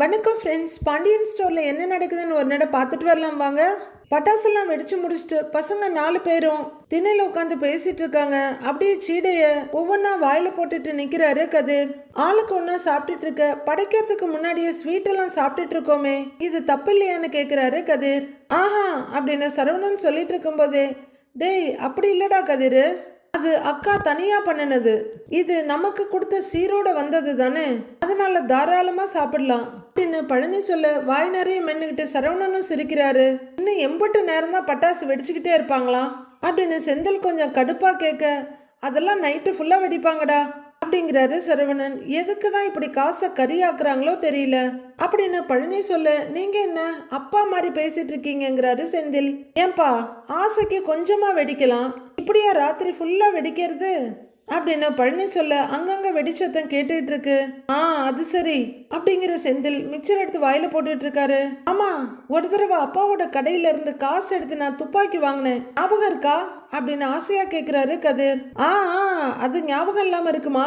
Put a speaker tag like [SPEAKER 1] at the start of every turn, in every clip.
[SPEAKER 1] வணக்கம் ஃப்ரெண்ட்ஸ் பாண்டியன் ஸ்டோரில் என்ன நடக்குதுன்னு ஒரு நடை பார்த்துட்டு வரலாம் வாங்க. பட்டாசெல்லாம் வெடிச்சு முடிச்சுட்டு பசங்க நாலு பேரும் திண்ணையில் உட்காந்து பேசிட்டு இருக்காங்க. அப்படியே சீடைய ஒவ்வொன்றா வாயில போட்டுட்டு நிக்கிறாரு கதிர். ஆளுக்கு ஒன்றா சாப்பிட்டுட்டு இருக்க படைக்கிறதுக்கு முன்னாடியே ஸ்வீட் எல்லாம் சாப்பிட்டுட்டு இருக்கோமே இது தப்பு இல்லையான்னு கேட்குறாரு கதிர். ஆஹா அப்படின்னு சரவணன் சொல்லிட்டு இருக்கும்போதே டேய் அப்படி இல்லடா கதிர். அது அக்கா தனியா பண்ணினது. இது நமக்கு கொடுத்த சீரோட வந்தது தானே? அதனால தாராளமா சாப்பிடலாம். அப்படின்னு பழனி சொல்ல வாய் நிறைய மென்னுக்கிட்டு சரவணனும் சிரிக்கிறாரு. இன்னும் எம்பட்டு நேரம் தான் பட்டாசு வெடிச்சுக்கிட்டே இருப்பாங்களாம்? அப்படின்னு செந்தில் கொஞ்சம் கடுப்பா கேட்க அதெல்லாம் நைட்டு ஃபுல்லா வெடிப்பாங்கடா. அப்படிங்கிறாரு சரவணன். எதுக்கு தான் இப்படி காசை கரியாக்குறாங்களோ தெரியல. அப்படின்னு பழனி சொல்ல நீங்க என்ன அப்பா மாதிரி பேசிட்டு இருக்கீங்கிறாரு செந்தில். ஏன்பா ஆசைக்கு கொஞ்சமா வெடிக்கலாம். இப்படியா ராத்திரி ஃபுல்லா வெடிக்கிறது? அப்படின்னு பழனி சொல்ல அங்கங்க வெடிச்சத்தம் கேட்டுட்டு இருக்கு ஆ அது சரி அப்படிங்கிற செந்தில் மிக்சர் எடுத்து வாயில போட்டுட்டு இருக்காரு ஆமா ஒரு தடவை அப்பாவோட கடையில இருந்து காசு எடுத்து நான் துப்பாக்கி வாங்கினேன். ஞாபகம் இருக்கா? அப்படின்னு ஆசையா கேக்குறாரு கதிர். ஆ ஆ அது ஞாபகம் இல்லாம இருக்குமா?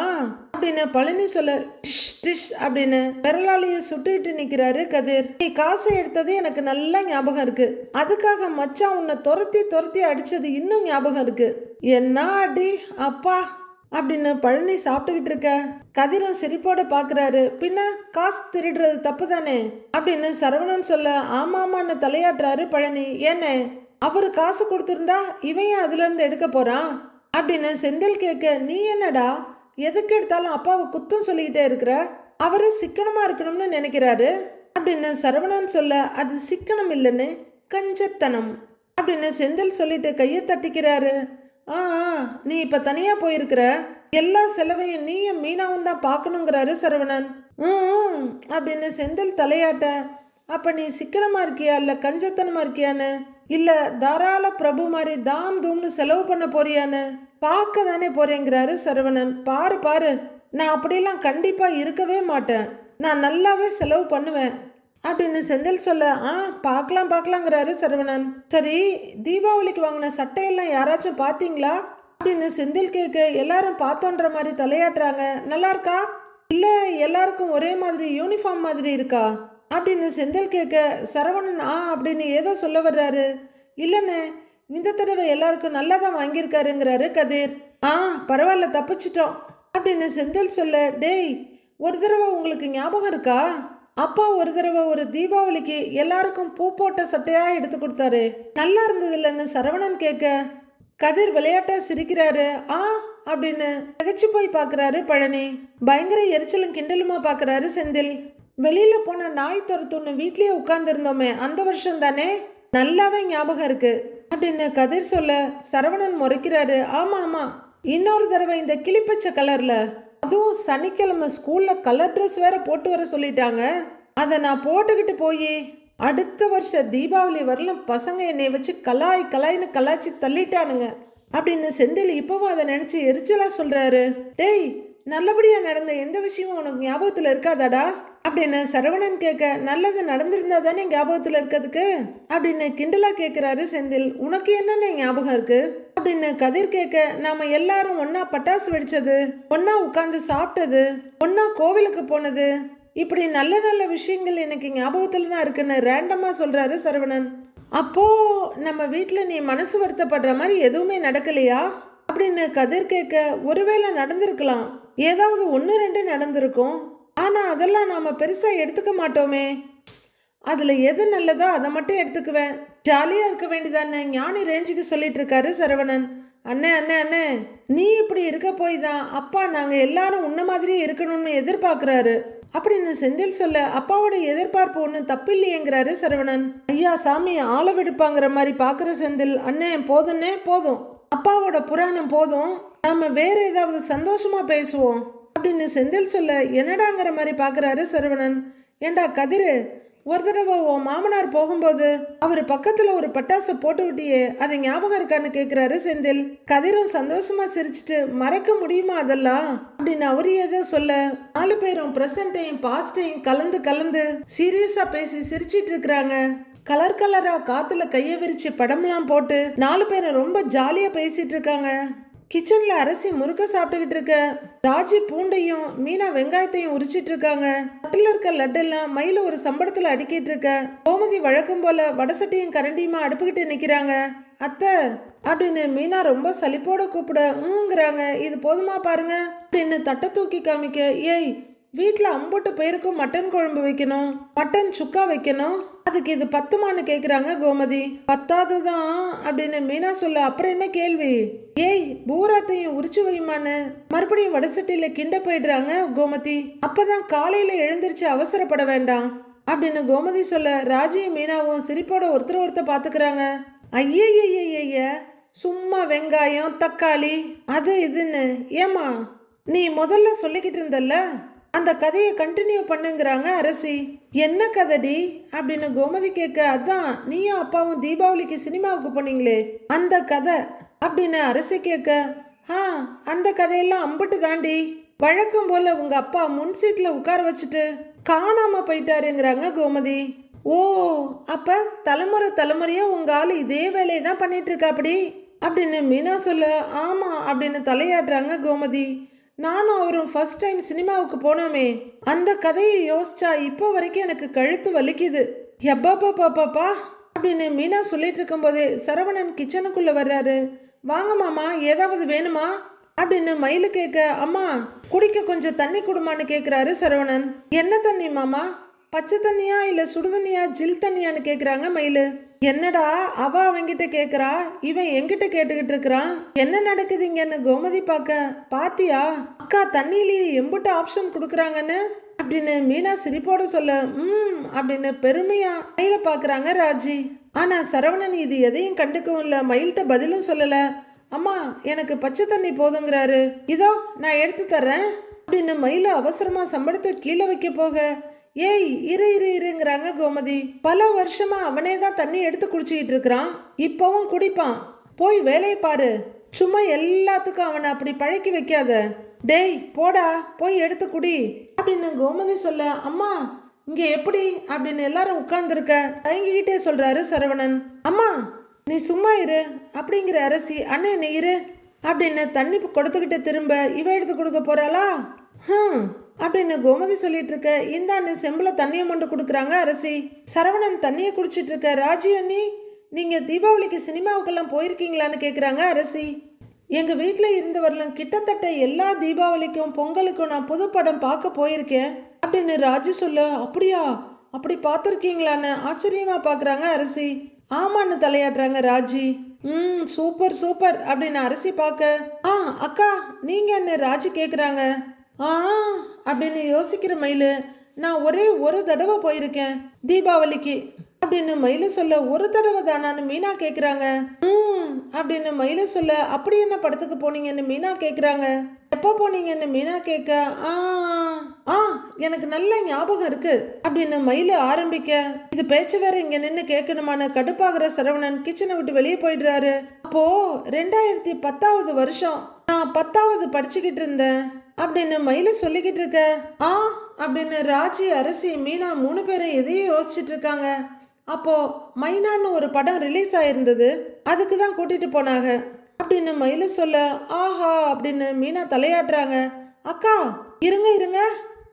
[SPEAKER 1] அப்படின்னு பழனி சொல்ல டிஷ் டிஷ் அப்படின்னு விரலாளிய சுட்டுட்டு நிக்கிறாரு கதிர். நீ காசை எடுத்தது எனக்கு நல்லா ஞாபகம் இருக்கு. அதுக்காக மச்சான் உன்னை துரத்தி துரத்தி அடிச்சது இன்னும் ஞாபகம் இருக்கு. என்ன அடி அப்பா அப்படின்னு பழனி சாப்பிட்டுக்கிட்டு இருக்க. கதிரும் சிரிப்போட பாக்குறாரு. பின்ன காசு திருடுறது தப்பு தானே அப்படின்னு சரவணன் சொல்ல ஆமாமான்னு தலையாட்டுறாரு பழனி. ஏனே? அவர் காசு கொடுத்துருந்தா இவன் ஏன் அதுல இருந்து எடுக்க போறான்? அப்படின்னு செந்தில் கேட்க நீ என்னடா? எதுக்கு எடுத்தாலும் அப்பாவை குத்தம் சொல்லிக்கிட்டே இருக்கிற? அவரு சிக்கனமா இருக்கணும்னு நினைக்கிறாரு. அப்படின்னு சரவணன் சொல்ல அது சிக்கனம் இல்லைன்னு கஞ்சத்தனம். அப்படின்னு செந்தில் சொல்லிட்டு கையை தட்டிக்கிறாரு. ஆ ஆ, நீ இப்ப தனியா போயிருக்கிற? எல்லா செலவையும் நீயும் மீனாவும் தான் பார்க்கணுங்கிறாரு சரவணன். ம் அப்படின்னு செந்தில் தலையாட்ட. அப்ப நீ சிக்கனமா இருக்கியா இல்ல கஞ்சத்தனமா இருக்கியான்னு? இல்ல தாராள பிரபு மாதிரி தாம் தூம்னு செலவு பண்ண போறியான்னு? பார்க்க தானே போறேங்கிறாரு சரவணன். பாரு பாரு. நான் அப்படியெல்லாம் கண்டிப்பா இருக்கவே மாட்டேன். நான் நல்லாவே செலவு பண்ணுவேன். அப்படின்னு செந்தில் சொல்ல ஆ பார்க்கலாம் பார்க்கலாங்கிறாரு சரவணன். சரி தீபாவளிக்கு வாங்கின சட்டையெல்லாம் யாராச்சும் பார்த்தீங்களா? அப்படின்னு செந்தில் கேட்க எல்லாரும் பார்த்தோன்ற மாதிரி தலையாட்டுறாங்க. நல்லா இருக்கா? இல்லை எல்லாருக்கும் ஒரே மாதிரி யூனிஃபார்ம் மாதிரி இருக்கா? அப்படின்னு செந்தில் கேட்க சரவணன் ஆ அப்படின்னு ஏதோ சொல்ல வர்றாரு. இல்லைண்ணே இந்த தடவை எல்லாருக்கும் நல்லா தான் வாங்கியிருக்காருங்கிறாரு கதிர். ஆ பரவாயில்ல தப்பிச்சிட்டோம். அப்படின்னு செந்தில் சொல்ல டேய் ஒரு தடவை உங்களுக்கு ஞாபகம் இருக்கா? அப்பா ஒரு தடவை ஒரு தீபாவளிக்கு எல்லாருக்கும் பூ போட்ட சட்டையாக எடுத்து கொடுத்தாரு. நல்லா இருந்தது இல்லைன்னு சரவணன் கேட்க கதிர் விளையாட்டா சிரிக்கிறாரு? ஆ? அப்படின்னு திகைச்சு போய் பார்க்கறாரு பழனி. பயங்கர எரிச்சலும் கிண்டலுமா பார்க்கறாரு செந்தில். வெளியில் போன நாய் துரத்துன்னு வீட்லேயே உட்காந்துருந்தோமே அந்த வருஷம் தானே நல்லாவே ஞாபகம் இருக்கு அப்படின்னு கதிர் சொல்ல சரவணன் முறைக்கிறாரு ஆமாம் ஆமாம் இன்னொரு தடவை இந்த கிளிப்பச்சை கலரில். அதுவும் சனிக்கிழமை ஸ்கூலில் கலர் ட்ரெஸ் வேற போட்டு வர சொல்லிட்டாங்க. அதை நான் போட்டுக்கிட்டு போய் அடுத்த வருஷம் தீபாவளி வரலும் பசங்க என்னை வச்சு கலாய் கலாய்னு கலாய்ச்சி தள்ளிட்டானுங்க. அப்படின்னு செந்தில் இப்போவும் அதை நினச்சி எரிச்சலாக சொல்கிறாரு டேய் நல்லபடியாக நடந்த எந்த விஷயமும் உனக்கு ஞாபகத்தில் இருக்காதாடா? அப்படின்னு சரவணன் கேட்க நல்லது நடந்திருந்தா தானே ஞாபகத்தில் இருக்கிறதுக்கு? அப்படின்னு கிண்டலா கேட்குறாரு செந்தில். உனக்கு என்னென்ன ஞாபகம் இருக்குது அப்படின்னு கதிர் கேட்க நாம எல்லாரும் ஒன்னா பட்டாசு வெடிச்சது ஒன்னா உட்கார்ந்து சாப்பிட்டது ஒன்னா கோவிலுக்கு போனது? இப்படி நல்ல நல்ல விஷயங்கள் எனக்கு ஞாபகத்துல தான் இருக்குன்னு ரேண்டமா சொல்றாரு சரவணன். அப்போ நம்ம வீட்டில் நீ மனசு வருத்தப்படுற மாதிரி எதுவுமே நடக்கலையா? அப்படின்னு கதிர் கேட்க ஒருவேளை நடந்திருக்கலாம். ஏதாவது ஒன்று ரெண்டு நடந்திருக்கும். ஆனால் அதெல்லாம் நாம் பெருசாக எடுத்துக்க மாட்டோமே. அதில் எது நல்லதோ அதை மட்டும் எடுத்துக்குவேன். ஜாலியாக இருக்க வேண்டியதானே ஞானி ரேஞ்சுக்கு சொல்லிட்டு இருக்காரு சரவணன். அண்ணே அண்ணே அண்ணே நீ இப்படி இருக்க போய் தான். அப்பா நாங்கள் எல்லாரும் உன்ன மாதிரியே இருக்கணும்னு எதிர்பார்க்குறாரு. அப்படின்னு செந்தில் சொல்ல அப்பாவோட எதிர்பார்ப்பு ஒன்றும் தப்பில்லையேங்கிறாரு சரவணன். ஐயா சாமி ஆள விடுப்பாங்கிற மாதிரி பார்க்குற செந்தில் அண்ணே போதும்னே போதும். அப்பாவோட புராணம் போதும். நாம வேற ஏதாவது சந்தோஷமா பேசுவோம். அப்படின்னு செந்தில் சொல்ல என்னடாங்கிற மாதிரி பார்க்குறாரு சரவணன். ஏண்டா கதிரு ஒரு தடவை உன் மாமனார் போகும்போது அவர் பக்கத்துல ஒரு பட்டாசு போட்டு விட்டியே அது ஞாபகம் இருக்கான்னு கேக்குறாரு செந்தில். கதிரும் சந்தோஷமா சிரிச்சிட்டு மறக்க முடியுமா அதெல்லாம்? அப்படின்னு அவரு ஏதோ சொல்ல நாலு பேரும் பிரசன்டையும் பாஸ்டையும் கலந்து கலந்து சீரியஸா பேசி சிரிச்சிட்டு இருக்கிறாங்க. கலர் கலரா காத்துல கைய விரிச்சு படம்லாம் போட்டு நாலு பேரும் ரொம்ப ஜாலியா பேசிட்டு இருக்காங்க. கிச்சன்ல அரிசி முறுக்க சாப்பிட்டுக்கிட்டு இருக்க. ராஜி பூண்டையும் மீனா வெங்காயத்தையும் உரிச்சிட்டு இருக்காங்க. தட்டுல இருக்க லட்டெல்லாம் மயில ஒரு சம்பளத்தில் அடுக்கிட்டு இருக்க. கோமதி வழக்கம் போல வடசட்டியும் கரண்டியுமா அடுப்புக்கிட்டு நிக்கிறாங்க. அத்தை அப்படின்னு மீனா ரொம்ப சலிப்போட கூப்பிட ஊங்குறாங்க இது போதுமா பாருங்க. அப்படின்னு தட்டை தூக்கி காமிக்க ஏய் வீட்டில் அம்புட்டு பேருக்கும் மட்டன் குழம்பு வைக்கணும் மட்டன் சுக்கா வைக்கணும். அதுக்கு இது பத்துமான்னு கேட்குறாங்க கோமதி. பத்தாது தான் அப்படின்னு மீனா சொல்ல அப்புறம் என்ன கேள்வி? ஏய் பூராத்தையும் உரிச்சு வைமான்னு மறுபடியும் வடசட்டியில் கிண்ட போயிடுறாங்க கோமதி. அப்பதான் காலையில் எழுந்திருச்சு அவசரப்பட வேண்டாம் அப்படின்னு கோமதி சொல்ல ராஜியும் மீனாவும் சிரிப்போட ஒருத்தர் ஒருத்தர் பார்த்துக்கிறாங்க ஐயய்யய்யய்ய சும்மா வெங்காயம் தக்காளி அது இதுன்னு. ஏமா நீ முதல்ல சொல்லிக்கிட்டு இருந்தல்ல? அந்த கதையை கண்டினியூ பண்ணுங்கிறாங்க அரசி. என்ன கதைடி? அப்படின்னு கோமதி கேட்க அதான் நீயும் அப்பாவும் தீபாவளிக்கு சினிமாவுக்கு போனீங்களே அந்த கதை. அப்படின்னு அரசி கேட்க ஆ அந்த கதையெல்லாம் அம்பிட்டு தாண்டி வழக்கம் போல உங்க அப்பா முன் சீட்ல உட்கார வச்சுட்டு காணாம போயிட்டாருங்கிறாங்க கோமதி. ஓ அப்ப தலைமுறை தலைமுறையா உங்க ஆள் இதே வேலையை தான் பண்ணிட்டு இருக்காப்படி? அப்படின்னு மீனா சொல்ல ஆமா அப்படின்னு தலையாடுறாங்க கோமதி. நானும் அவரும் ஃபர்ஸ்ட் டைம் சினிமாவுக்கு போனோமே. அந்த கதையை யோசிச்சா இப்போ வரைக்கும் எனக்கு கழுத்து வலிக்குது. எப்பா பாப்பாப்பா அப்படின்னு மீனா சொல்லிட்டு இருக்கும்போதே சரவணன் கிச்சனுக்குள்ள வர்றாரு. வாங்க மாமா ஏதாவது வேணுமா? அப்படின்னு மயிலு கேட்க அம்மா குடிக்க கொஞ்சம் தண்ணி கொடுமான்னு கேட்குறாரு சரவணன். என்ன தண்ணி மாமா? பச்சை தண்ணியா இல்லை சுடு தண்ணியா ஜில் தண்ணியான்னு கேட்குறாங்க மயிலு. என்னடா அவ அவங்கிட்ட கேக்குறா? இவன் எங்கிட்ட கேட்டுக்கிட்டு இருக்கிறான். என்ன நடக்குதுங்கன்னு கோமதி பார்க்க? பாத்தியா? அக்கா தண்ணியிலேயே எம்புட்டு ஆப்ஷன் கொடுக்குறாங்கன்னு? அப்படின்னு மீனா சிரிப்போட சொல்ல ம் அப்படின்னு பெருமையா கையில பாக்குறாங்க ராஜி. ஆனா சரவணன் இது எதையும் கண்டுக்கவும் இல்ல மயில்கிட்ட பதிலும் சொல்லல. அம்மா எனக்கு பச்சை தண்ணி போதுங்கிறாரு. இதோ நான் எடுத்து தர்றேன் அப்படின்னு மயில அவசரமா சம்பளத்தை கீழே வைக்க போக ஏய் இரு இரு இருங்கிறாங்க கோமதி. பல வருஷமா அவனே தான் தண்ணி எடுத்து குடிச்சிக்கிட்டு இருக்கிறான். இப்பவும் குடிப்பான். போய் வேலையை பாரு. சும்மா எல்லாத்துக்கும் அவனை அப்படி பழக்கி வைக்காத. டேய் போடா போய் எடுத்து குடி. அப்படின்னு கோமதி சொல்ல அம்மா இங்க எப்படி? அப்படின்னு எல்லாரும் உட்கார்ந்துருக்க தயங்கிக்கிட்டே சொல்றாரு சரவணன். அம்மா நீ சும்மா இரு. அப்படிங்கிற அரசி அண்ணே நீ இரு. அப்படின்னு தண்ணி கொடுத்துக்கிட்டு திரும்ப இவ எடுத்து கொடுக்க போறாளா? ஹம். அப்படின்னு கோமதி சொல்லிட்டு இருக்க இந்தான்னு செம்பில் தண்ணியை மொண்டு கொடுக்குறாங்க அரசி. சரவணன் தண்ணியை குடிச்சிட்டு இருக்க ராஜி அண்ணி நீங்கள் தீபாவளிக்கு சினிமாவுக்கெல்லாம் போயிருக்கீங்களான்னு கேட்குறாங்க அரசி. எங்கள் வீட்டில் இருந்து வரலாம் கிட்டத்தட்ட எல்லா தீபாவளிக்கும் பொங்கலுக்கும் நான் புது படம் பார்க்க போயிருக்கேன் அப்படின்னு ராஜு சொல்ல அப்படியா? அப்படி பார்த்துருக்கீங்களான்னு ஆச்சரியமாக பார்க்குறாங்க அரசி. ஆமான்னு தலையாடுறாங்க ராஜி. ம் சூப்பர் சூப்பர் அப்படின்னு அரசி பார்க்க. ஆ அக்கா நீங்கள் என்ன ராஜி கேட்குறாங்க ஆ அப்படின்னு யோசிக்கிற மயில் நான் ஒரே ஒரு தடவை போயிருக்கேன் தீபாவளிக்கு. அப்படின்னு மயில சொல்ல ஒரு தடவை தானான்னு மீனா கேட்குறாங்க ம் அப்படின்னு மயில சொல்ல அப்படி என்ன படத்துக்கு போனீங்கன்னு மீனா கேட்குறாங்க எப்போ போனீங்கன்னு மீனா கேட்க ஆ ஆ எனக்கு நல்ல ஞாபகம் இருக்கு அப்படின்னு மயில ஆரம்பிக்க இது பேச்சு வேற இங்க நின்று கேட்கணுமான கடுப்பாகிற சரவணன் கிச்சனை விட்டு வெளியே போயிடுறாரு. அப்போ ரெண்டாயிரத்தி பத்தாவது வருஷம் நான் பத்தாவது படிச்சுக்கிட்டு இருந்தேன். அப்படின்னு மயில சொல்லிக்கிட்டு இருக்க. ஆ அப்படின்னு ராஜி அரசி மீனா மூணு பேரும் எதையே யோசிச்சுட்டு இருக்காங்க. அப்போ மைனான்னு ஒரு படம் ரிலீஸ் ஆயிருந்தது. அதுக்கு தான் கூட்டிட்டு போனாங்க. அப்படின்னு மயில சொல்ல ஆஹா அப்படின்னு மீனா தலையாட்டுறாங்க. அக்கா இருங்க இருங்க.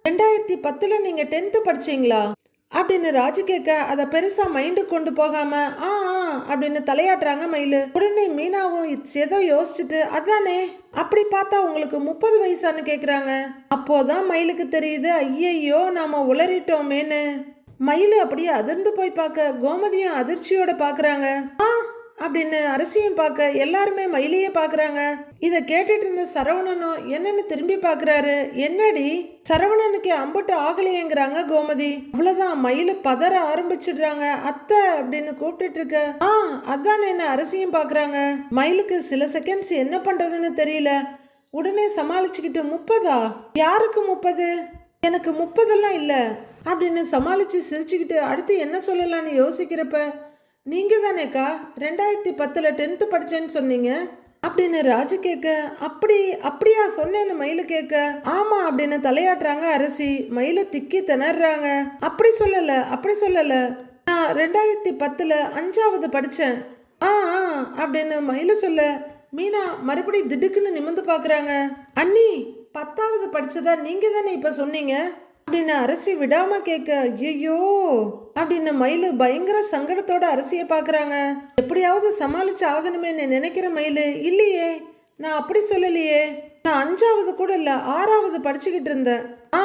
[SPEAKER 1] ரெண்டாயிரத்தி பத்துல நீங்க டென்த்து படிச்சீங்களா? அப்படின்னு ராஜு கேட்க அதை பெருசா மைண்டு கொண்டு போகாம ஆ ஆ அப்படின்னு தலையாட்டுறாங்க மயிலு. உடனே மீனாவும் ஏதோ யோசிச்சுட்டு அதானே அப்படி பார்த்தா உங்களுக்கு முப்பது வயசான்னு கேக்குறாங்க. அப்போதான் மயிலுக்கு தெரியுது ஐயையோ நாம உளறிட்டோமேன்னு. மயிலு அப்படியே அதிர்ந்து போய் பார்க்க கோமதியும் அதிர்ச்சியோட பாக்குறாங்க. ஆ அப்படின்னு அரசியும் பார்க்க எல்லாருமே மயிலையே பார்க்குறாங்க. இதை கேட்டுட்டு இருந்த சரவணனும் என்னன்னு திரும்பி பார்க்குறாரு. என்னடி? சரவணனுக்கு அம்பட்டு ஆகலையேங்கிறாங்க கோமதி. அவ்வளோதான் மயிலு பதற ஆரம்பிச்சிடுறாங்க. அத்தை அப்படின்னு கூப்பிட்டுட்டு இருக்க ஆ அதான் என்ன அரசியும் பார்க்குறாங்க? மயிலுக்கு சில செகண்ட்ஸ் என்ன பண்ணுறதுன்னு தெரியல. உடனே சமாளிச்சுக்கிட்டு முப்பதா? யாருக்கு முப்பது? எனக்கு முப்பதெல்லாம் இல்லை. அப்படின்னு சமாளித்து சிரிச்சுக்கிட்டு அடுத்து என்ன சொல்லலாம்னு யோசிக்கிறப்ப நீங்கள் தானேக்கா ரெண்டாயிரத்தி பத்தில் டென்த்து படித்தேன்னு சொன்னீங்க. அப்படின்னு ராஜு கேட்க அப்படி அப்படியா சொன்னேன்னு மயிலு கேட்க ஆமா அப்படின்னு தலையாட்டுறாங்க அரசி. மயில திக்கி திணறாங்க. அப்படி சொல்லல அப்படி சொல்லல. நான் ரெண்டாயிரத்தி பத்துல அஞ்சாவது படித்தேன் ஆ ஆ அப்படின்னு மயில் சொல்ல மீனா மறுபடியும் திடுக்குன்னு நிமிந்து பார்க்குறாங்க அண்ணி பத்தாவது படித்ததா நீங்கள் தானே இப்போ சொன்னீங்க? அப்படின்னு அரிசி விடாம கேட்க ஐயோ அப்படின்னு மயிலு பயங்கர சங்கடத்தோட அரிசியை பார்க்குறாங்க எப்படியாவது சமாளிச்சு ஆகணுமேன்னு நினைக்கிற மயிலு இல்லையே. நான் அப்படி சொல்லலையே. நான் அஞ்சாவது கூட இல்ல ஆறாவது படிச்சுக்கிட்டு இருந்தேன். ஆ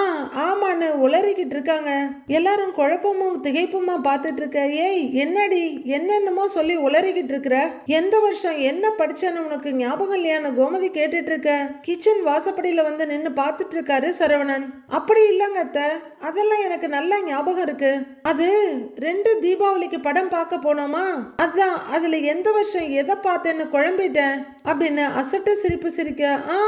[SPEAKER 1] ஆமான்னு உளறிக்கிட்டு இருக்காங்க. எல்லாரும் குழப்பமும் திகைப்புமா பார்த்துட்டு இருக்க. ஏய் என்னடி என்னென்னமோ சொல்லி உளறிக்கிட்டு இருக்கிற? எந்த வருஷம் என்ன படிச்சேன்னு உனக்கு ஞாபகம் இல்லையான்னு கோமதி கேட்டுட்டு இருக்க. கிச்சன் வாசப்படியில வந்து நின்று பார்த்துட்டு இருக்காரு சரவணன். அப்படி இல்லைங்க அத்தை. அதெல்லாம் எனக்கு நல்ல ஞாபகம் இருக்கு. அது ரெண்டு தீபாவளிக்கு படம் பார்க்க போனோமா? அதான் அதுல எந்த வருஷம் எதை பார்த்தேன்னு குழம்பிட்டேன். அப்படின்னு அசட்டு சிரிப்பு சிரிக்க ஆ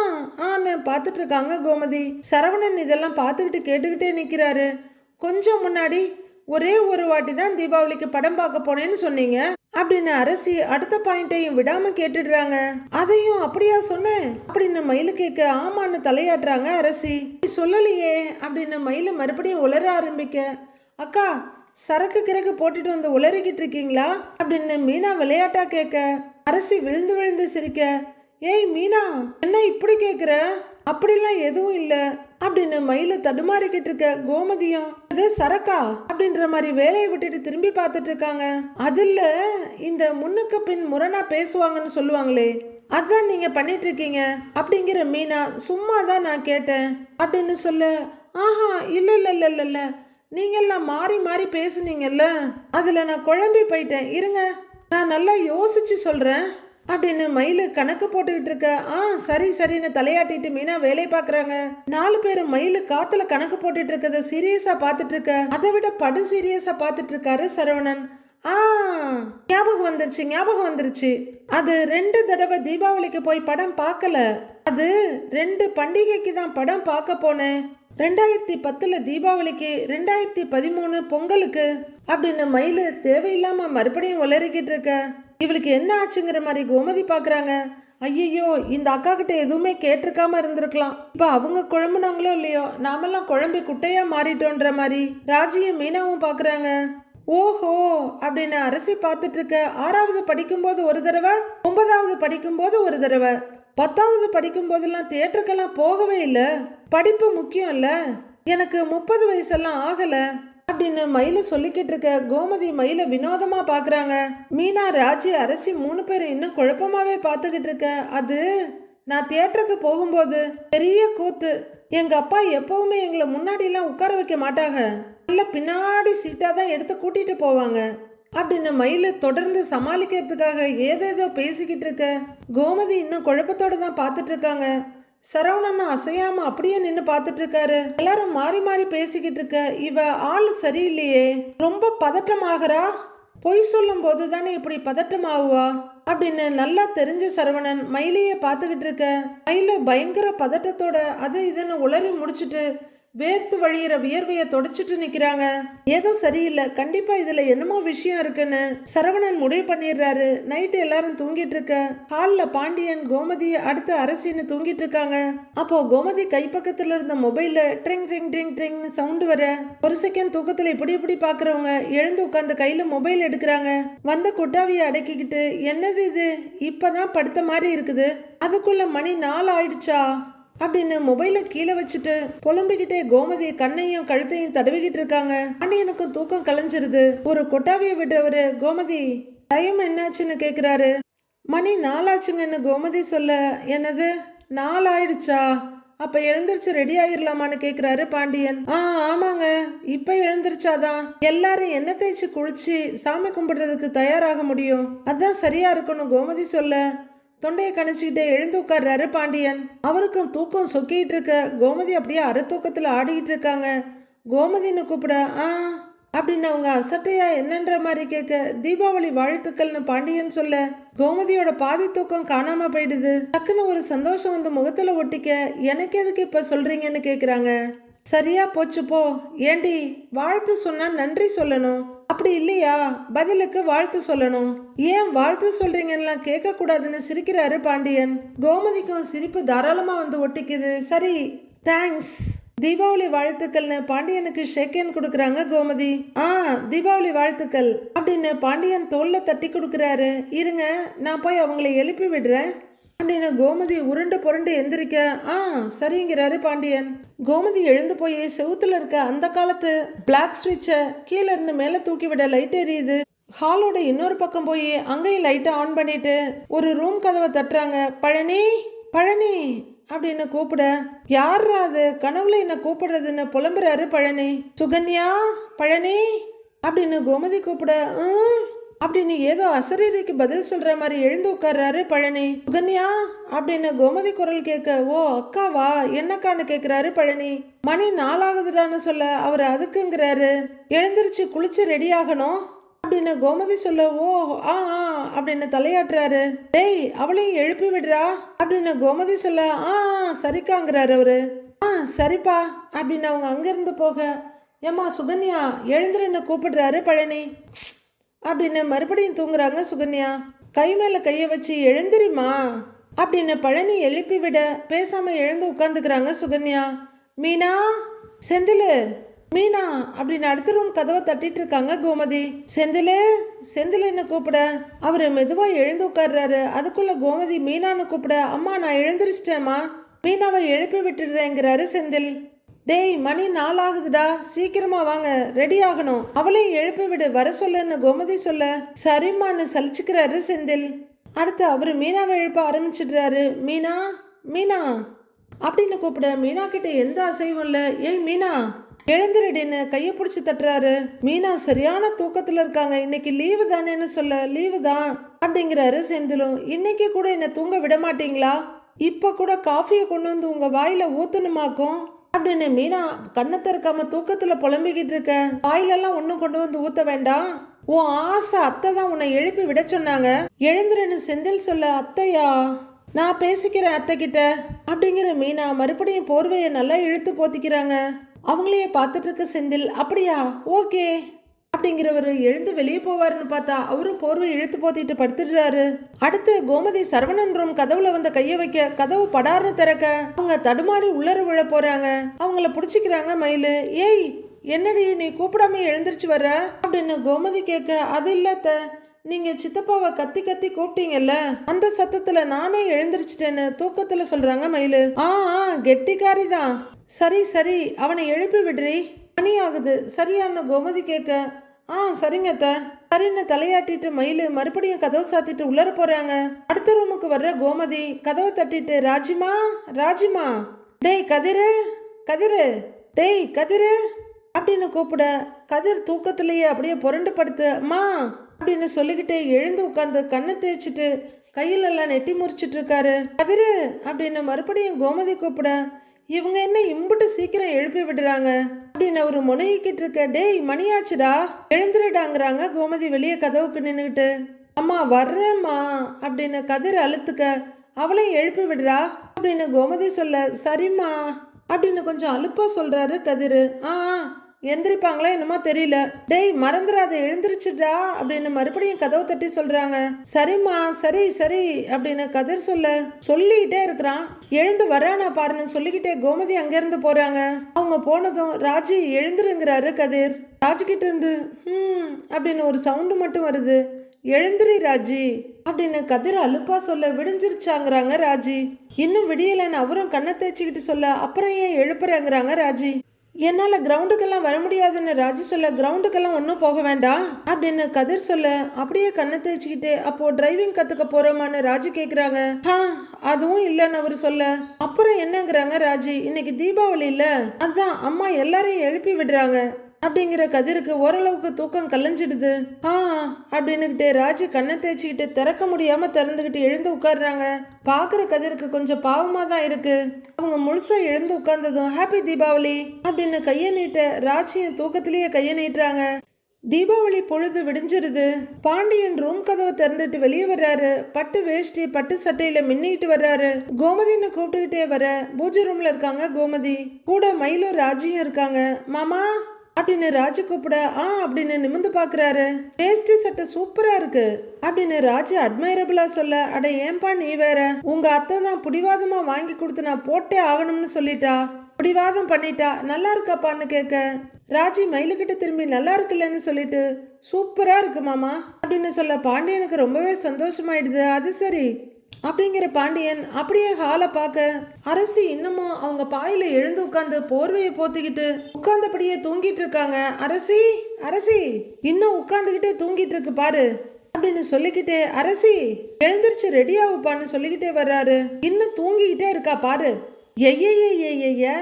[SPEAKER 1] ஆன்னு பார்த்துட்டு இருக்காங்க கோமதி. சரவணன் இதெல்லாம் பார்த்துக்கிட்டு கேட்டுக்கிட்டே நிற்கிறாரு கொஞ்சம் முன்னாடி ஒரே ஒரு வாட்டி தான் தீபாவளிக்கு படம் பார்க்க போனேன்னு சொன்னீங்க. அப்படின்னு அரசி அடுத்த பாயிண்ட்டையும் விடாம கேட்டுடுறாங்க. அதையும் அப்படியா சொன்னேன்? அப்படின்னு மயிலு கேட்க ஆமான்னு தலையாட்டுறாங்க அரசி. "நீ சொல்லலையே அப்படின்னு மயிலு மறுபடியும் உளர ஆரம்பிக்க. அக்கா சரக்கு கிறக்கு போட்டுட்டு வந்து உளறிக்கிட்டு இருக்கீங்களா? அப்படின்னு மீனா விளையாட்டா கேட்க. அரசி விழுந்து விழுந்து சிரிக்க. ஏய் மீனா என்ன இப்படி கேக்குற? அப்படிலாம் எதுவும் இல்லை. அப்படின்னு மயில தடுமாறிக்கிட்டு இருக்க கோமதியும் அது சரக்கா அப்படின்ற மாதிரி வேலையை விட்டுட்டு திரும்பி பார்த்துட்டு இருக்காங்க. அதுல இந்த முன்னுக்கு பின் முரணா பேசுவாங்கன்னு சொல்லுவாங்களே அதான் நீங்க பண்ணிட்டு இருக்கீங்க அப்படிங்கிற மீனா சும்மா தான் நான் கேட்டேன் அப்படின்னு சொல்ல ஆஹா இல்ல இல்ல இல்ல இல்ல இல்ல நீங்கெல்லாம் மாறி மாறி பேசுனீங்கல்ல அதுல நான் குழம்பி போயிட்டேன் இருங்க நான் நல்லா யோசிச்சு சொல்றேன். அப்படின்னு மயில் கணக்கு போட்டுக்கிட்டு இருக்க. ஆ சரி சரின்னு தலையாட்டிட்டு மீனா வேலை பார்க்குறாங்க. நாலு பேரும் மயில் காத்துல கணக்கு போட்டுட்டு இருக்கத சீரியஸா பார்த்துட்டு இருக்க. அதை விட படு சீரியஸா பார்த்துட்டு இருக்காரு சரவணன். ஆ ஞாபகம் வந்துருச்சு ஞாபகம் வந்துருச்சு. அது ரெண்டு தடவை தீபாவளிக்கு போய் படம் பார்க்கல. அது ரெண்டு பண்டிகைக்கு தான் படம் பார்க்க போனேன். ரெண்டாயிரத்தி பத்துல தீபாவளிக்கு ரெண்டாயிரத்தி பதிமூணு பொங்கலுக்கு அப்படின்னு மயில் தேவையில்லாம மறுபடியும் உளறிக்கிட்டு இருக்க. இவளுக்கு என்ன ஆச்சுங்கிற மாதிரி கோமதி பார்க்குறாங்க ஐயையோ இந்த அக்கா கிட்ட எதுவுமே கேட்டிருக்காம இருந்திருக்கலாம். இப்போ அவங்க குழம்புனாங்களோ இல்லையோ? நாமெல்லாம் குழம்பி குட்டையா மாறிட்டோன்ற மாதிரி ராஜியும் மீனாவும் பார்க்குறாங்க ஓஹோ அப்படின்னு அரசி பார்த்துட்டு இருக்க ஆறாவது படிக்கும்போது ஒரு தடவை ஒன்பதாவது படிக்கும்போது ஒரு தடவை பத்தாவது படிக்கும் போதெல்லாம் தியேட்டருக்கெல்லாம் போகவே இல்லை. படிப்பு முக்கியம் இல்லை. எனக்கு முப்பது வயசெல்லாம் ஆகலை. அப்படின்னு மயில சொல்லிக்கிட்டு இருக்க கோமதி மயில வினோதமா பாக்குறாங்க. மீனா ராஜி அரசி மூணு பேரும் இன்னும் குழப்பமாவே பார்த்துக்கிட்டு இருக்க. அது நான் தியேட்டருக்கு போகும்போது பெரிய கூத்து. எங்க அப்பா எப்பவுமே எங்களை முன்னாடிலாம் உட்கார வைக்க மாட்டாங்க. நல்ல பின்னாடி சீட்டா தான் எடுத்து கூட்டிட்டு போவாங்க. அப்படின்னு மயில தொடர்ந்து சமாளிக்கிறதுக்காக ஏதேதோ பேசிக்கிட்டு இருக்க. கோமதி இன்னும் குழப்பத்தோடு தான் பார்த்துட்டு இருக்காங்க. சரவணன் அசையாம அப்படியே நின்று பார்த்துட்டு இருக்காரு எல்லாரும் மாறி மாறி பேசிக்கிட்டு இருக்க இவ ஆள் சரியில்லையே. ரொம்ப பதட்டமாகறா? பொய் சொல்லும் போது தானே இப்படி பதட்டமாகுவா? அப்படின்னு நல்லா தெரிஞ்ச சரவணன் மயிலையே பார்த்துக்கிட்டு இருக்க மயில பயங்கர பதட்டத்தோட அது இதுன்னு உளறி முடிச்சிட்டு வேர்த்து வழியிற வியர்வையை தொடச்சிட்டு நிக்கிறாங்க. ஏதோ சரியில்லை. கண்டிப்பா இதுல என்னமோ விஷயம் இருக்குன்னு சரவணன் முடிவு பண்ணிடுறாரு. நைட்டு எல்லாரும் தூங்கிட்டு இருக்க. ஹாலில் பாண்டியன் கோமதி அடுத்த அரசின்னு தூங்கிட்டு இருக்காங்க. அப்போ கோமதி கைப்பக்கத்துல இருந்த மொபைல்ல ட்ரிங் ட்ரிங் ட்ரிங் ட்ரிங்னு சவுண்டு வர ஒரு செகண்ட் தூக்கத்துல இப்படி இப்படி பாக்குறவங்க எழுந்து உட்காந்து கையில மொபைல் எடுக்கிறாங்க. வந்த கொட்டாவியை அடக்கிக்கிட்டு என்னது இது? இப்பதான் படுத்த மாதிரி இருக்குது. அதுக்குள்ள மணி நாலு ஆயிடுச்சா? அப்படின்னு மொபைலை கீழே வச்சுட்டு புலம்பிக்கிட்டே கோமதி கண்ணையும் கழுத்தையும் தடவிக்கிட்டு இருக்காங்க. பாண்டியனுக்கும் தூக்கம் கலைஞ்சிருது. ஒரு கொட்டாவியை விடுறவரு கோமதி டைம் என்னாச்சுன்னு கேக்குறாரு. மணி நாலாச்சுங்கன்னு கோமதி சொல்ல என்னது? நாலு ஆயிடுச்சா அப்ப எழுந்திருச்சு ரெடி ஆயிரலாமான்னு கேக்குறாரு பாண்டியன். ஆ ஆமாங்க. இப்ப எழுந்திருச்சாதான். எல்லாரும் எண்ணெய் தேய்ச்சி குளிச்சு சாமி கும்பிடுறதுக்கு தயாராக முடியும். அதான் சரியா இருக்கணும் கோமதி சொல்ல. தொண்டையை கணிச்சுக்கிட்டே எழுந்து உட்கார்றாரு பாண்டியன். அவருக்கும் தூக்கம் சொக்கிட்டு இருக்க. கோமதி அப்படியே அறத்தூக்கத்தில் ஆடிக்கிட்டு இருக்காங்க. கோமதின்னு கூப்பிட ஆ அப்படின்னு அவங்க அசட்டையா என்னன்ற மாதிரி கேட்க தீபாவளி வாழ்த்துக்கள்னு பாண்டியன் சொல்ல கோமதியோட பாதி தூக்கம் காணாம போயிடுது. டக்குன்னு ஒரு சந்தோஷம் வந்து முகத்துல ஒட்டிக்க எனக்கு எதுக்கு இப்ப சொல்றீங்கன்னு கேக்குறாங்க. சரியா போச்சு போ. ஏண்டி வாழ்த்து சொன்னா நன்றி சொல்லணும். அப்படி இல்லையா? பதிலுக்கு வாழ்த்து சொல்லணும். ஏன் வாழ்த்து சொல்றீங்கலாம் கேட்க கூடாதுன்னு சிரிக்கிறாரு பாண்டியன். கோமதிக்கும் சிரிப்பு தாராளமா வந்து ஒட்டிக்குது. சரி தேங்க்ஸ் தீபாவளி வாழ்த்துக்கள்னு பாண்டியனுக்கு ஷேக்கேன் கொடுக்குறாங்க கோமதி. ஆ தீபாவளி வாழ்த்துக்கள் அப்படின்னு பாண்டியன் தோல்ல தட்டி கொடுக்குறாரு. இருங்க நான் போய் அவங்களை எழுப்பி விடுறேன். அப்படின்னு கோமதி உருண்டு புரண்டு எந்திரிக்க ஆ சரிங்கிறாரு பாண்டியன். கோமதி எழுந்து போய் செவுத்துல இருக்க அந்த காலத்து பிளாக் ஸ்விட்சை கீழே இருந்து மேலே தூக்கி விட லைட் எரியுது. ஹாலோட இன்னொரு பக்கம் போய் அங்கேயும் லைட்டை ஆன் பண்ணிட்டு ஒரு ரூம் கதவை தட்டுறாங்க. பழனி பழனி அப்படின்னு கூப்பிட. யார்ரா அது? கனவுல என்ன கூப்பிடுறதுன்னு புலம்புறாரு பழனி. சுகன்யா பழனி அப்படின்னு கோமதி கூப்பிட. அப்படின்னு ஏதோ அசரீரிக்கு பதில் சொல்ற மாதிரி எழுந்து உட்கார்றாரு பழனி. சுகன்யா? அப்படின்னு கோமதி குரல் கேட்க ஓ அக்காவா? என்னக்கான்னு கேட்குறாரு பழனி. மணி நாலாகுதுடான்னு சொல்ல அவர் அதுக்குங்கிறாரு. எழுந்திருச்சு குளிச்சு ரெடி ஆகணும்? அப்படின்னு கோமதி சொல்ல ஓ ஆ ஆ அப்படின்னு தலையாட்டுறாரு. டேய் அவளையும் எழுப்பி விடுறா? அப்படின்னு கோமதி சொல்ல ஆ ஆ, சரிக்காங்கிறாரு அவரு. ஆ சரிப்பா அப்படின்னு அவங்க அங்கிருந்து போக ஏம்மா சுகன்யா எழுந்துருன்னு கூப்பிடுறாரு பழனி. அப்படின்னு மறுபடியும் தூங்குறாங்க சுகன்யா. கை மேலே கையை வச்சு எழுந்திரிமா அப்படின்னு பழனி எழுப்பி விட பேசாமல் எழுந்து உட்காந்துக்கிறாங்க சுகன்யா. மீனா செந்திலு மீனா அப்படின்னு அடுத்த ரூம் கதவை தட்டிட்டு இருக்காங்க கோமதி. செந்திலு செந்தில் என்ன கூப்பிட? அவர் மெதுவாக எழுந்து உட்கார்றாரு. அதுக்குள்ள கோமதி மீனான்னு கூப்பிட அம்மா நான் எழுந்திரிச்சிட்டேம்மா. மீனாவை எழுப்பி விட்டுடுறேங்கிறாரு செந்தில். டேய் மணி நாலாகுதுடா. சீக்கிரமா வாங்க. ரெடி ஆகணும். அவளையும் எழுப்பி விடு. வர சொல்லுன்னு கோமதி சொல்ல. சரிம்மான்னு சலிச்சுக்கிறாரு செந்தில். அடுத்து அவர் மீனாவை எழுப்ப ஆரம்பிச்சிடுறாரு. மீனா? மீனா? அப்படின்னு கூப்பிட மீனா கிட்ட எந்த அசைவும் இல்லை. ஏய் மீனா? எழுந்துருடின்னு கையை பிடிச்சி தட்டுறாரு. மீனா சரியான தூக்கத்தில் இருக்காங்க. இன்னைக்கு லீவு தானேன்னு சொல்ல. லீவு தான். அப்படிங்கிறாரு செந்திலும். இன்னைக்கு கூட என்னை தூங்க விட மாட்டீங்களா? இப்போ கூட காஃபியை கொண்டு வந்து உங்கள் வாயில் ஊத்தணுமாக்கும் அப்படின்னு மீனா கண்ணை திறக்காம தூக்கத்துல புலம்பிக்கிட்டு இருக்க. வாயிலெல்லாம் ஒன்றும் கொண்டு வந்து ஊத்த வேண்டாம். உன் ஆசை அத்தை தான் உன்னை எழுப்பி விட சொன்னாங்க. எழுந்துருன்னு செந்தில் சொல்ல அத்தையா நான் பேசிக்கிறேன் அத்தை கிட்ட அப்படிங்கிற மீனா மறுபடியும் போர்வையை நல்லா இழுத்து போத்திக்கிறாங்க. அவங்களையே பார்த்துட்டு இருக்க செந்தில் அப்படியா? ஓகே. அப்படிங்கிறவர் எழுந்து வெளியே போவாருன்னு பார்த்தா அவரும் போர்வை இழுத்து போத்திட்டு படுத்துடுறாரு. அடுத்து கோமதி சரவணன் ரூம் கதவுல வந்த கைய வைக்க கதவு படார்னு திறக்க அவங்க தடுமாறி உள்ளர விழ போறாங்க. அவங்கள புடிச்சிக்கிறாங்க மயிலு. ஏய் என்னடி நீ கூப்பிடாம எழுந்திருச்சு வர அப்படின்னு கோமதி கேட்க அது இல்லத்த நீங்க சித்தப்பாவை கத்தி கத்தி கூப்பிட்டீங்கல்ல. அந்த சத்தத்துல நானே எழுந்திருச்சிட்டேன்னு தூக்கத்துல சொல்றாங்க மயிலு. ஆ ஆ கெட்டிக்காரி தான். சரி சரி அவனை எழுப்பி விடுறி. பணியாகுது ஆகுது. சரியான கோமதி கேட்க ஆ சரிங்க அத்த. சரின்னு தலையாட்டிட்டு மயில் மறுபடியும் கதவை சாத்திட்டு உள்ளர போறாங்க? அடுத்த ரூமுக்கு வர்ற கோமதி கதவை தட்டிட்டு ராஜிமா ராஜிமா டேய் கதிரு கதிரு டேய் கதிரு அப்படின்னு கூப்பிட கதிர் தூக்கத்திலேயே அப்படியே புரண்டு படுத்து அம்மா அப்படின்னு சொல்லிக்கிட்டே எழுந்து உட்காந்து கண்ணை தேய்ச்சிட்டு கையிலெல்லாம் நெட்டி முறிச்சிட்டு இருக்காரு. கதிரு அப்படின்னு மறுபடியும் கோமதி கூப்பிட இவங்க என்ன இம்புட்டு சீக்கிரம் எழுப்பி விடுறாங்க? அப்படின்னு அவரு முனகிக்கிட்டு இருக்க டேய் மணியாச்சுடா எழுந்துருடாங்கிறாங்க கோமதி வெளியே கதவுக்கு நின்றுக்கிட்டு அம்மா வர்றேம்மா அப்படின்னு கதிர் அழுத்துக்க அவளையும் எழுப்பி விடுறா அப்படின்னு கோமதி சொல்ல சரிம்மா அப்படின்னு கொஞ்சம் அலுப்பா சொல்றாரு கதிர். ஆ, எந்திரிப்பாங்களா என்னமோ தெரியல. டேய் மறந்துடாத எழுந்திருச்சுடா அப்படின்னு மறுபடியும் கதவை தட்டி சொல்றாங்க. சரிம்மா சரி சரி அப்படின்னு கதிர் சொல்ல சொல்லிக்கிட்டே இருக்கிறான். எழுந்து வரானா பாருன்னு சொல்லிக்கிட்டே கோமதி அங்கிருந்து போறாங்க. அவங்க போனதும் ராஜி எழுந்துருங்கிறாரு கதிர். ராஜு இருந்து அப்படின்னு ஒரு சவுண்டு மட்டும் வருது. எழுந்திரி ராஜி அப்படின்னு கதிர் அலுப்பா சொல்ல விடிஞ்சிருச்சாங்கிறாங்க ராஜி. இன்னும் விடியலைன்னு அவரும் கண்ணை தேய்ச்சிக்கிட்டு சொல்ல அப்புறம் ஏன் எழுப்புறேங்கிறாங்க ராஜி. என்னால் கிரவுண்டுக்கெல்லாம் வர முடியாதுன்னு ராஜி சொல்ல கிரவுண்டுக்கெல்லாம் ஒன்றும் போக வேண்டாம் அப்படின்னு கதிர் சொல்ல அப்படியே கண்ணை தேய்ச்சிக்கிட்டு அப்போ டிரைவிங் கற்றுக்க போகிறோமான்னு ராஜி கேட்குறாங்க ஆ அதுவும் இல்லைன்னு அவர் சொல்ல. அப்புறம் என்னங்கிறாங்க ராஜி? இன்னைக்கு தீபாவளி இல்லை? அதான் அம்மா எல்லாரையும் எழுப்பி விடுறாங்க. அப்படிங்கிற கதிருக்கு ஓரளவுக்கு தூக்கம் கலைஞ்சிடுது. ஆ அப்படின்னுக்கிட்டே ராஜி கண்ணை தேய்ச்சிக்கிட்டு திறக்க முடியாம திறந்துக்கிட்டு எழுந்து உட்காடுறாங்க பார்க்குற கதிருக்கு கொஞ்சம் பாவமாக தான் இருக்கு. அவங்க முழுசா எழுந்து உட்கார்ந்ததும் ஹாப்பி தீபாவளி அப்படின்னு கையை நீட்ட ராஜியும் தூக்கத்திலேயே கையை நீட்டுறாங்க. தீபாவளி பொழுது விடிஞ்சிருது. பாண்டியன் ரூம் கதவை திறந்துட்டு வெளியே வர்றாரு. பட்டு வேஷ்டி பட்டு சட்டையில மின்னிட்டு வர்றாரு. கோமதின்னு கூப்பிட்டுக்கிட்டே வர பூஜை ரூம்ல இருக்காங்க கோமதி. கூட மயிலும் ராஜியும் இருக்காங்க. மாமா அப்படின்னு ராஜு கூப்பிட ஆ அப்படின்னு நிமிந்து பாக்குறாரு. வேஷ்டி சட்டை சூப்பரா இருக்கு அப்படின்னு ராஜு அட்மைரபிளா சொல்ல அட ஏன்பா நீ வேற? உங்க அத்தை தான் புடிவாதமா வாங்கி கொடுத்து நான் போட்டே ஆகணும்னு சொல்லிட்டா? பிடிவாதம் பண்ணிட்டா? நல்லா இருக்காப்பான்னு கேட்க ராஜி மயிலுக்கிட்ட திரும்பி நல்லா இருக்குல்லன்னு சொல்லிட்டு சூப்பரா இருக்கு மாமா அப்படின்னு சொல்ல பாண்டியனுக்கு ரொம்பவே சந்தோஷமாயிடுது அது சரி. அப்படிங்கிற பாண்டியன் அப்படியே ஹாலை பார்க்க அரசி இன்னமும் அவங்க பாயில எழுந்து உட்காந்து போர்வையை போத்திக்கிட்டு உட்கார்ந்தபடியே தூங்கிட்டு இருக்காங்க. அரசி அரசி இன்னும் உட்காந்துக்கிட்டே தூங்கிட்டு இருக்கு பாரு அப்படின்னு சொல்லிக்கிட்டே அரசி எழுந்திருச்சு ரெடி ஆகுப்பான்னு சொல்லிக்கிட்டே வர்றாரு. இன்னும் தூங்கிக்கிட்டே இருக்கா பாரு. ஐய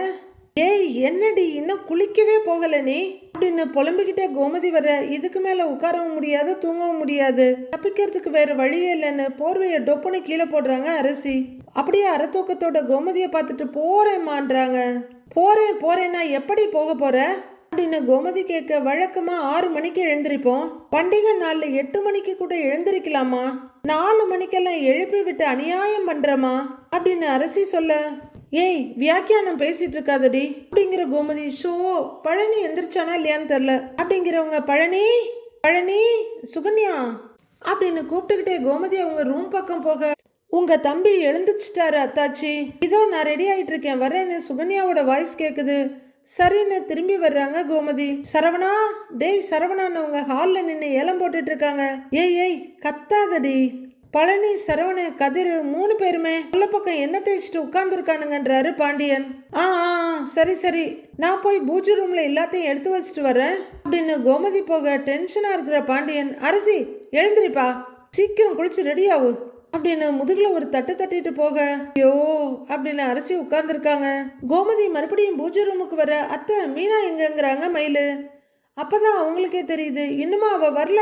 [SPEAKER 1] ஏய் என்னடி இன்னும் குளிக்கவே போகல நீ? அப்படின்னு புலம்பிக்கிட்டே கோமதி வர இதுக்கு மேல உட்காரவும் முடியாது தூங்கவும் முடியாது. தப்பிக்கிறதுக்கு வேற வழியே இல்லைன்னு போர்வையை டொப்புன்னு கீழே போடுறாங்க அரிசி. அப்படியே அறத்தூக்கத்தோட கோமதியை பார்த்துட்டு போறேம்மான்றாங்க போறேன் போறேன்னா எப்படி போக போற? அப்படின்னு கோமதி கேட்க வழக்கமா ஆறு மணிக்கு எழுந்திருப்போம். பண்டிகை நாள்ல எட்டு மணிக்கு கூட எழுந்திருக்கலாமா? நாலு மணிக்கெல்லாம் எழுப்பி விட்டு அநியாயம் பண்றமா? அப்படின்னு அரசி சொல்ல ஏய் வியாக்கியானம் பேசிட்டு இருக்காதடி. அப்படிங்கிற கோமதி ஷோ பழனி எந்திரிச்சானா இல்லையான்னு தெரில அப்படிங்கிறவங்க பழனி பழனி சுகன்யா அப்படின்னு கூப்பிட்டுக்கிட்டே கோமதி அவங்க ரூம் பக்கம் போக உங்க தம்பி எழுந்துச்சிட்டாரு அத்தாச்சி. இதோ நான் ரெடி ஆயிட்டு இருக்கேன். வரேன்னு சுகன்யாவோட வாய்ஸ் கேக்குது. சரின்னு திரும்பி வர்றாங்க கோமதி. சரவணா டேய் சரவணான்னு உங்க ஹாலில் நின்று ஏலம் போட்டுட்டு இருக்காங்க. ஏய் ஏய் கத்தாதடி. பழனி சரவண கதிர் மூணு பேருமே உள்ள பக்கம் என்ன தேய்ச்சிட்டு உட்கார்ந்துருக்கானுங்கன்றாரு பாண்டியன். ஆ ஆ சரி சரி. நான் போய் பூஜை ரூம்ல எல்லாத்தையும் எடுத்து வச்சுட்டு வரேன். அப்படின்னு கோமதி போக டென்ஷனா இருக்கிற பாண்டியன் அரசி எழுந்திரிப்பா. சீக்கிரம் குளிச்சு ரெடி ஆகு அப்படின்னு முதுகுல ஒரு தட்டு தட்டிட்டு போக ஐயோ அப்படின்னு அரிசி உட்கார்ந்துருக்காங்க. கோமதி மறுபடியும் பூஜை ரூமுக்கு வர அத்தை மீனா எங்கங்கிறாங்க மயிலு? அப்பதான் அவங்களுக்கே தெரியுது இன்னுமா அவ வரல?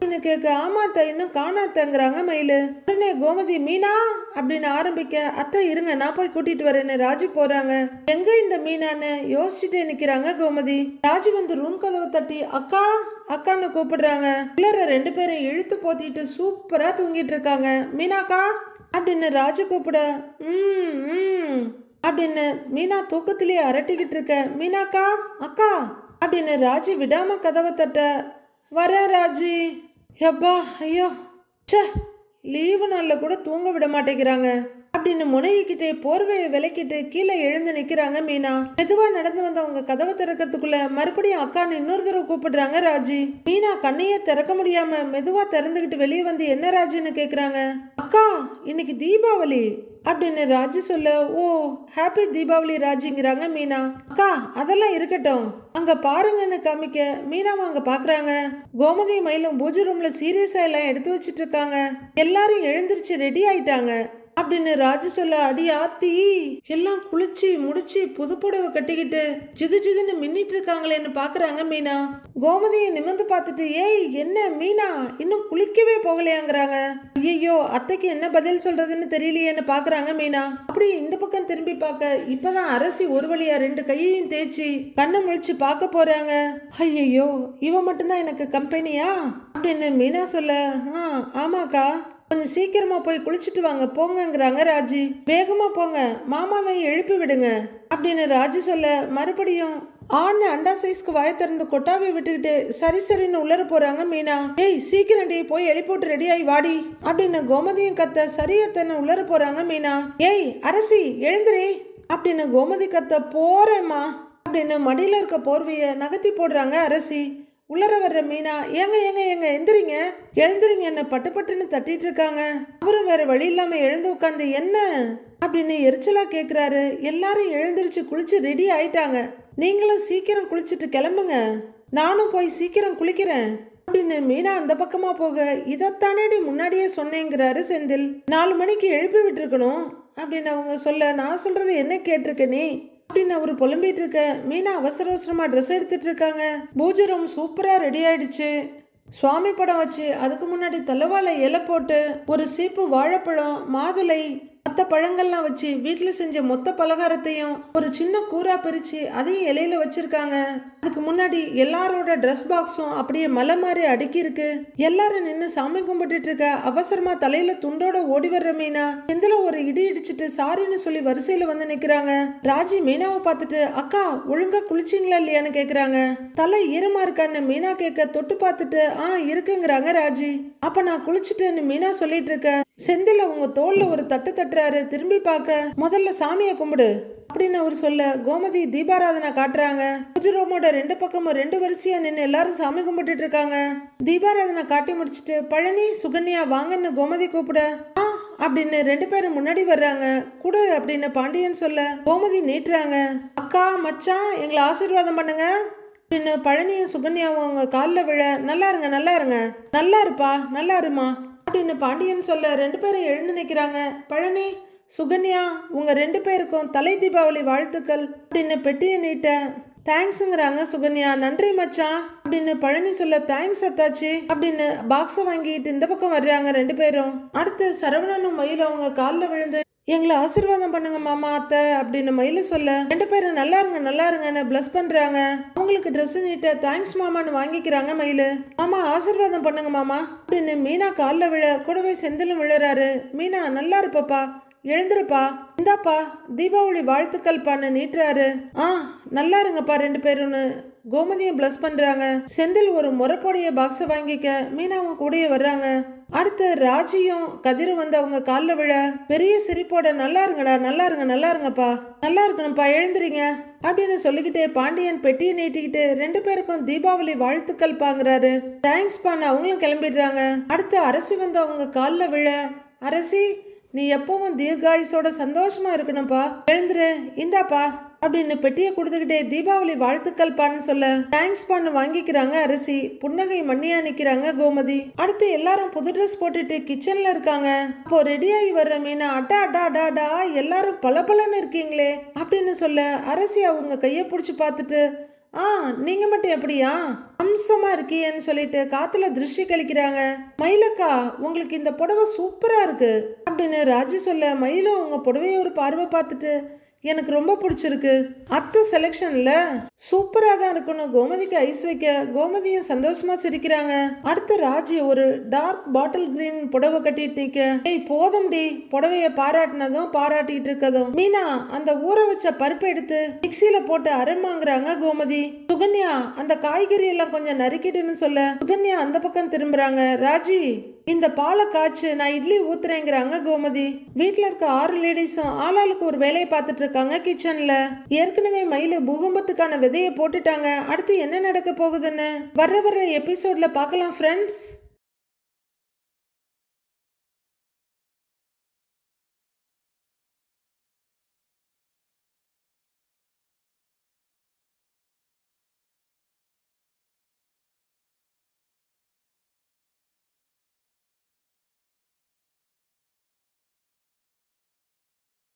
[SPEAKER 1] அப்படின்னு கேட்க ஆமாத்த இன்னும் காணாத்தங்கிறாங்க மயிலு. உடனே கோமதி மீனா? அப்படின்னு ஆரம்பிக்க அத்தை இருங்க நான் போய் கூட்டிட்டு வரேன்னு ராஜி போறாங்க. எங்க இந்த மீனான்னு? யோசிச்சுட்டே நிக்கிறாங்க கோமதி. ராஜி வந்து ரூம் கதவை தட்டி அக்கா அக்கான்னு கூப்பிடுறாங்க. உள்ளர ரெண்டு பேரும் இழுத்து போத்திட்டு சூப்பரா தூங்கிட்டு இருக்காங்க. மீனாக்கா? அப்படின்னு ராஜு கூப்பிட ம் ம் அப்படின்னு மீனா தூக்கத்திலேயே அரட்டிக்கிட்டு இருக்க மீனாக்கா அக்கா அப்படின்னு ராஜி விடாம கதவை தட்ட வர ராஜி. எப்பா ஐயோ சே லீவு நாளில் கூட தூங்க விட மாட்டேங்கிறாங்க. அப்படின்னு முனையிக்கிட்டே போர்வையை விலக்கிட்டு கீழே எழுந்து நிற்கிறாங்க மீனா. மெதுவாக நடந்து வந்தவங்க கதவை திறக்கிறதுக்குள்ள மறுபடியும் அக்கான்னு இன்னொரு தடவை கூப்பிடுறாங்க ராஜி. மீனா கண்ணையே திறக்க முடியாம மெதுவாக திறந்துக்கிட்டு வெளியே வந்து என்ன ராஜின்னு கேட்குறாங்க அக்கா இன்னைக்கு தீபாவளி. அப்படின்னு ராஜு சொல்ல ஓ ஹாப்பி தீபாவளி ராஜுங்கிறாங்க மீனா. அக்கா அதெல்லாம் இருக்கட்டும். அங்க பாருங்கன்னு காமிக்க மீனாவை அங்க பாக்குறாங்க. கோமதி மயிலும் பூஜை ரூம்ல சீரியஸா எல்லாம் எடுத்து வச்சிட்டு இருக்காங்க. எல்லாரும் எழுந்திருச்சு ரெடி ஆயிட்டாங்க. அப்படின்னு ராஜு சொல்ல அடி ஆத்தி எல்லாம் குளிச்சு முடிச்சு புது புடவை கட்டிக்கிட்டு ஜிகு ஜிகுன்னு மின்னிட்டு இருக்காங்களேன்னு பாக்குறாங்க மீனா. கோமதியை நிமிர்ந்து பார்த்துட்டு ஏய் என்ன மீனா? இன்னும் குளிக்கவே போகலையாங்கிறாங்க. ஐயோ அத்தைக்கு என்ன பதில் சொல்றதுன்னு தெரியலையேன்னு பாக்குறாங்க மீனா. அப்படி இந்த பக்கம் திரும்பி பார்க்க இப்பதான் அரசி ஒரு வழியா ரெண்டு கையையும் தேய்ச்சி கண்ணை முழிச்சு பார்க்க போறாங்க. ஐயையோ இவ மட்டும்தான் எனக்கு கம்பெனியா அப்படின்னு மீனா சொல்ல ஆ ஆமாக்கா. கொஞ்சம் சீக்கிரமா போய் குளிச்சுட்டு வாங்க போங்கங்கிறாங்க ராஜி. வேகமா போங்க மாமாவை எழுப்பி விடுங்க அப்படின்னு ராஜி சொல்ல மறுபடியும் ஆண் அண்டா சைஸ்க்கு வாய திறந்து கொட்டாவை விட்டுக்கிட்டு சரி சரின்னு உள்ளர போறாங்க மீனா. ஏய் சீக்கிரம் டி போய் எழுப்போட்டு ரெடி ஆகி வாடி அப்படின்னு கோமதியும் கத்த சரியத்தனை உள்ளர போறாங்க மீனா. ஏய் அரசி எழுந்துரே அப்படின்னு கோமதி கத்த போறேம்மா அப்படின்னு மடியில இருக்க போர்வைய நகர்த்தி போடுறாங்க அரசி. உள்ளர வர்ற மீனா ஏங்க ஏங்க ஏங்க எந்திரிங்க. எழுந்துருங்க என்ன பட்டு பட்டுன்னு தட்டிட்டு இருக்காங்க. அவரும் வேற வழி இல்லாம எழுந்து உட்காந்து என்ன? அப்படின்னு எரிச்சலா கேக்குறாரு. எல்லாரும் எழுந்திருச்சு குளிச்சு ரெடி ஆயிட்டாங்க. நீங்களும் சீக்கிரம் குளிச்சுட்டு கிளம்புங்க. நானும் போய் சீக்கிரம் குளிக்கிறேன். அப்படின்னு மீனா அந்த பக்கமா போக இதைத்தானேடி முன்னாடியே சொன்னேங்கிறாரு செந்தில். நாலு மணிக்கு எழுப்பி விட்டுருக்கணும். அப்படின்னு அவங்க சொல்ல நான் சொல்றது என்ன கேட்டிருக்க நீ? அப்படின்னு அவரு புலம்பிட்டு இருக்க மீனா அவசர அவசரமா ட்ரெஸ் எடுத்துட்டு இருக்காங்க. பூஜை ரூம் சூப்பரா ரெடி ஆயிடுச்சு. சுவாமி படம் வச்சு அதுக்கு முன்னாடி தலைவாழை இலை போட்டு ஒரு சீப்பு வாழைப்பழம் மாதுளை மற்ற பழங்கள்லாம் வச்சு வீட்டில் செஞ்ச மொத்த பலகாரத்தையும் ஒரு சின்ன கூரா பிரித்து அதையும் இலையில வச்சிருக்காங்க. அதுக்கு முன்னாடி எல்லாரோட ட்ரெஸ் பாக்ஸும் அப்படியே மலை மாதிரி அடுக்கி இருக்கு எல்லாரும் நின்று சாமி கும்பிட்டுட்டு இருக்க அவசரமா தலையில துண்டோட ஓடி வர்ற மீனா செந்தில ஒரு இடி இடிச்சிட்டு சாரின்னு சொல்லி வரிசையில வந்து நிக்கிறாங்க. ராஜி மீனாவை பார்த்துட்டு அக்கா ஒழுங்கா குளிச்சிங்களா இல்லையான்னு கேக்குறாங்க. தலை ஈரமா இருக்கான்னு மீனா கேட்க தொட்டு பார்த்துட்டு ஆ இருக்குங்கிறாங்க ராஜி. அப்ப நான் குளிச்சுட்டேன்னு மீனா சொல்லிட்டு இருக்க. செந்தில் அவங்க தோல்ல ஒரு தட்டு தட்டுறாரு. திரும்பி பார்க்க முதல்ல சாமியை கும்பிடு. அப்படின்னு அவர் சொல்ல கோமதி தீபாராதனை காட்டுறாங்க. குஜரோமோட ரெண்டு பக்கமும் ரெண்டு வரிசையா நின்று எல்லாரும் சாமி கும்பிட்டுட்டு இருக்காங்க. தீபாராதனை காட்டி முடிச்சிட்டு பழனி சுகன்யா வாங்கன்னு கோமதி கூப்பிட. ஆ அப்படின்னு ரெண்டு பேரும் முன்னாடி வர்றாங்க. கூட அப்படின்னு பாண்டியன் சொல்ல கோமதி நீட்டுறாங்க. அக்கா மச்சான் எங்களை ஆசீர்வாதம் பண்ணுங்க. அப்படின்னு பழனியும் சுகன்யாவும் அவங்க காலில் விழ நல்லா இருங்க நல்லா இருங்க. நல்லா இருப்பா நல்லா இருமா. அப்படின்னு பாண்டியன் சொல்ல ரெண்டு பேரும் எழுந்து நிற்கிறாங்க பழனி சுகன்யா உங்க ரெண்டு பேருக்கும் தலை தீபாவளி வாழ்த்துக்கள். அப்படின்னு பெட்டியை நீட்ட தேங்க்ஸுங்கிறாங்க சுகன்யா. நன்றி மச்சான். அப்படின்னு பழனி சொல்ல தேங்க்ஸ் அத்தாச்சி. அப்படின்னு பாக்ஸை வாங்கிட்டு இந்த பக்கம் வர்றாங்க ரெண்டு பேரும். அடுத்து சரவணனும் மயில் அவங்க காலில் விழுந்து எங்களை ஆசீர்வாதம் பண்ணுங்க மாமா அத்தை அப்படின்னு மயில சொல்ல ரெண்டு பேரும் நல்லா இருங்க நல்லா இருங்கன்னு பிளஸ் பண்றாங்க. அவங்களுக்கு ட்ரெஸ் நீட்ட தேங்க்ஸ் மாமான்னு வாங்கிக்கிறாங்க மயிலு. மாமா ஆசீர்வாதம் பண்ணுங்க மாமா அப்படின்னு மீனா காலில் விழ கூடவே செந்திலும் விழுறாரு. மீனா நல்லா இருப்பப்பா எழுந்துருப்பா இந்தாப்பா தீபாவளி வாழ்த்துக்கள்ப்பான்னு நீட்டுறாரு. ஆ நல்லா இருங்கப்பா ரெண்டு பேருன்னு. கோமதியை ப்ளஸ் பண்றாங்க. செந்தில் ஒரு முறைப்போடைய பாக்ஸை வாங்கிக்க மீனாவும் கூடயே வர்றாங்க. அடுத்து ராஜியும் கதிரும் வந்து அவங்க காலில் விழ பெரிய சிரிப்போட நல்லா இருங்கடா நல்லா இருங்க நல்லா இருங்கப்பா. நல்லா இருக்கணும்ப்பா எழுந்துறீங்க அப்படின்னு சொல்லிக்கிட்டே பாண்டியன் பெட்டியை நீட்டிக்கிட்டு ரெண்டு பேருக்கும் தீபாவளி வாழ்த்துக்கள் பாங்குறாரு. தேங்க்ஸ் பான்னு அவங்களும் கிளம்பிடுறாங்க. அடுத்து அரசி வந்து அவங்க காலில் விழ அரசி நீ எப்பவும் தீர்காயுசோட சந்தோஷமா இருக்கணும்ப்பா. எழுந்துரு இந்தாப்பா. அப்படின்னு பெட்டியை கொடுத்துக்கிட்டே தீபாவளி வாழ்த்துக்கள் பான்னு சொல்ல தேங்க்ஸ் பான்னு வாங்கிக்கிறாங்க அரிசி புன்னகை மண்ணியா நிக்கிறாங்க கோமதி. அடுத்து எல்லாரும் புது ட்ரெஸ் போட்டுட்டு கிச்சன்ல இருக்காங்க. அப்போ ரெடியாகி வர்ற மீனா அட்டா அட்டா அடா அடா எல்லாரும் பளபளன்னு இருக்கீங்களே அப்படின்னு சொல்ல அரிசி அவங்க கையை பிடிச்சி பார்த்துட்டு ஆ நீங்க மட்டும் எப்படியா? அம்சமா இருக்கியேன்னு சொல்லிட்டு காத்துல திருஷ்டி கழிக்கிறாங்க. மயிலக்கா உங்களுக்கு இந்த புடவை சூப்பரா இருக்கு. அப்படின்னு ராஜி சொல்ல மயிலும் அவங்க புடவைய ஒரு பார்வை பார்த்துட்டு எனக்கு ரொம்ப பிடிச்சிருக்கு. அத்தை செலெக்ஷன்ல சூப்பரா தான் இருக்கணும். கோமதிக்கு ஐஸ் வைக்க கோமதியும் சந்தோஷமா சிரிக்கிறாங்க. அடுத்து ராஜி ஒரு டார்க் பாட்டில் கிரீன் புடவை கட்டிட்டு நிக்க ஏய் போதும்டி புடவைய பாராட்டினதும் பாராட்டிட்டு இருக்கதும். மீனா அந்த ஊற வச்ச பருப்பு எடுத்து மிக்சியில போட்டு அரமாங்கிறாங்க கோமதி. சுகன்யா அந்த காய்கறி எல்லாம் கொஞ்சம் நறுக்கிட்டுன்னு சொல்ல. சுகன்யா அந்த பக்கம் திரும்புறாங்க. ராஜி இந்த பாலை காய்ச்சு நான் இட்லி ஊத்துறேங்கிறாங்க கோமதி. வீட்டில் இருக்க ஆறு லேடிஸும் ஆளாளுக்கு ஒரு வேலையை பார்த்துட்டு இருக்காங்க கிச்சன்ல ஏற்கனவே மயில பூகம்பத்துக்கான விதையை போட்டுட்டாங்க. அடுத்து என்ன நடக்க போகுதுன்னு? வர்ற வர்ற எபிசோட்ல பார்க்கலாம் ஃப்ரெண்ட்ஸ்